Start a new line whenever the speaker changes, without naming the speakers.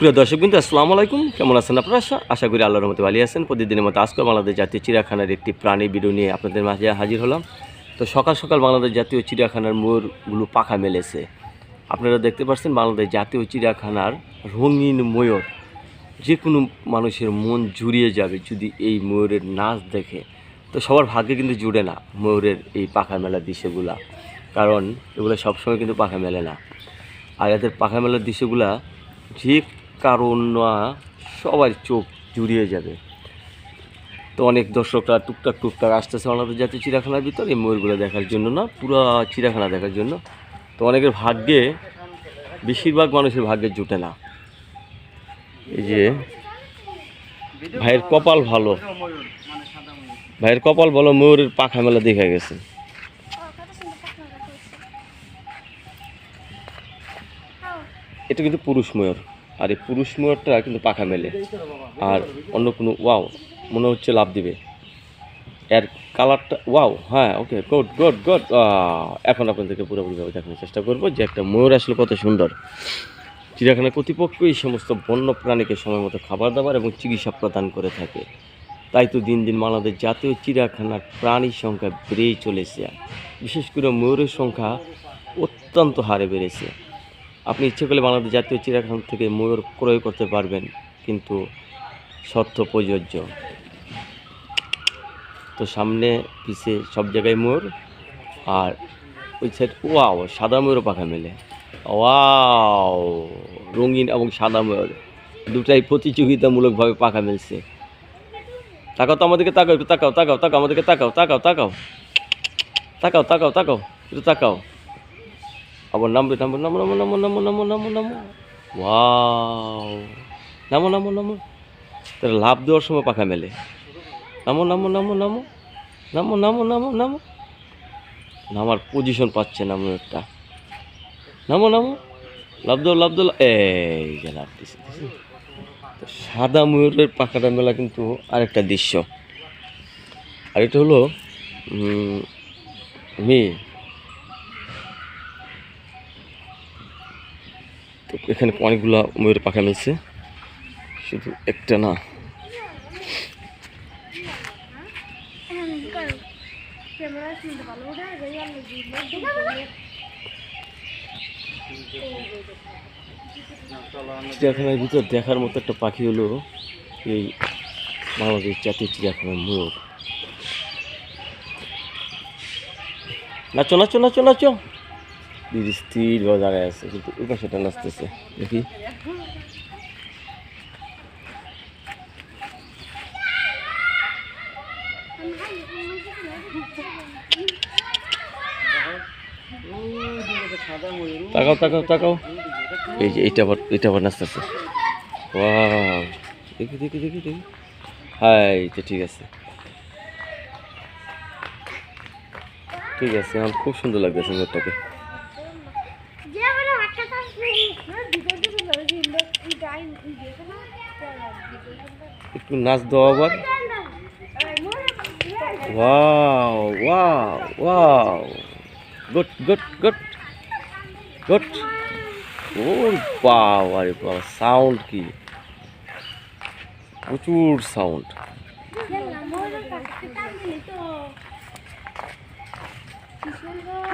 সুপ্রিয় দর্শক বিন্দু, আসসালামু আলাইকুম। কেমন আছেন আপনারা? আশা- করি আল্লাহর মতো ভালো আছেন। প্রতিদিনের মতো আজকে বাংলাদেশ জাতীয় চিড়িয়াখানার একটি প্রাণী ভিডিও নিয়ে আপনাদের মাঝে হাজির হলাম। তো সকাল সকাল বাংলাদেশ জাতীয় চিড়িয়াখানার ময়ূরগুলো পাখা মেলেছে। আপনারা দেখতে পাচ্ছেন বাংলাদেশ জাতীয় চিড়িয়াখানার রঙিন ময়ূর। যে কোনো মানুষের মন জুড়িয়ে যাবে যদি এই ময়ূরের নাচ দেখে। তো সবার ভাগ্যে কিন্তু জুড়ে না ময়ূরের এই পাখা মেলার দৃশ্যগুলা। কারণ এগুলো সবসময় কিন্তু পাখা মেলে না। আর এদের পাখা মেলার দৃশ্যগুলা যে কারণ সবার চোখ জুড়িয়ে যাবে। তো অনেক দর্শকরা টুকটাক টুকটাক আসতেছে আমাদের যাতে চিড়িয়াখানার ভিতর, এই ময়ূরগুলো দেখার জন্য না, পুরো চিড়িয়াখানা দেখার জন্য। তো অনেকের ভাগ্যে, বেশিরভাগ মানুষের ভাগ্যে জুটে না। এই যে, ভাইয়ের কপাল ভালো। ভাইয়ের কপাল ভালো, ময়ূরের পাখা মেলা দেখা গেছে। এটা কিন্তু পুরুষ ময়ূর। আর এই পুরুষ ময়ূরটা কিন্তু পাখা মেলে। আর অন্য কোনো ওয়াও মনে হচ্ছে লাভ দিবে। এর কালারটা ওয়াও হ্যাঁ ওকে গুড গুড গুড এখন আপনাদেরকে পুরোপুরিভাবে দেখানোর চেষ্টা করব যে একটা ময়ূর আসলে কত সুন্দর। চিড়িয়াখানা কর্তৃপক্ষ এই সমস্ত বন্য প্রাণীকে সময় মতো খাবার দাবার এবং চিকিৎসা প্রদান করে থাকে। তাই তো দিন দিন বাংলাদেশ জাতীয় চিড়িয়াখানার প্রাণীর সংখ্যা বেড়েই চলেছে। বিশেষ করে ময়ূরের সংখ্যা অত্যন্ত হারে বেড়েছে। আপনি ইচ্ছে করলে বাংলাদেশ জাতীয় চিড়িয়াখানা থেকে ময়ূর ক্রয় করতে পারবেন, কিন্তু শর্ত প্রযোজ্য। তো সামনে পিছে সব জায়গায় ময়ূর, আর ওই সাইড ওয়াও, সাদা ময়ূর পাখা মেলে। ওয়াও, রঙিন এবং সাদা ময়ূর, দুটাই প্রতিযোগিতামূলকভাবে পাখা মেলছে। তাকাও তো আমাদেরকে, তাকাও, একটু তাকাও তাকাও তাকাও, আমাদেরকে তাকাও তাকাও তাকাও। তাকাও তাকাও তাকাও, একটু তাকাও। আবার নামবে নামবে নামো নামো নামো নামো নামো নামো নামো ওয়াও নামো নামো নামো তাহলে লাভ দেওয়ার সময় পাখা মেলে নামো নামো নামো নামো নামো নামো নামো নামো নামার পজিশন পাচ্ছে না ময়ূরটা নামো নামো লাভ দাও লাভ দাও এই যে লাভ দিছে। তো সাদা ময়ূরের পাখাটা মেলা কিন্তু আরেকটা দৃশ্য আর এটা হলো মেয়ে তো এখানে অনেকগুলো ময়ূর পাখা মিলছে শুধু একটা না। চিড়িয়াখানার ভিতর দেখার মতো একটা পাখি হলো এই বাংলাদেশ জাতীয় চিড়িয়াখানার ময়ূর। নাচো নাচো নাচো নাচো। দিদি স্থির জায়গায় আছে, কিন্তু ওই নাচতেছে। দেখি। তাকাও তাকাও তাকাও। এই যে এইটা আবার এইটা আবার নাচতেছে। দেখি দেখি হ্যাঁ ঠিক আছে। ঠিক আছে আমার খুব সুন্দর লাগতেছে মোটটাকে একটু নাচ দাও আবার। Wow wow wow good good good good ও বাবা আরে বাবা সাউন্ড কি? প্রচুর সাউন্ড
কি সুন্দর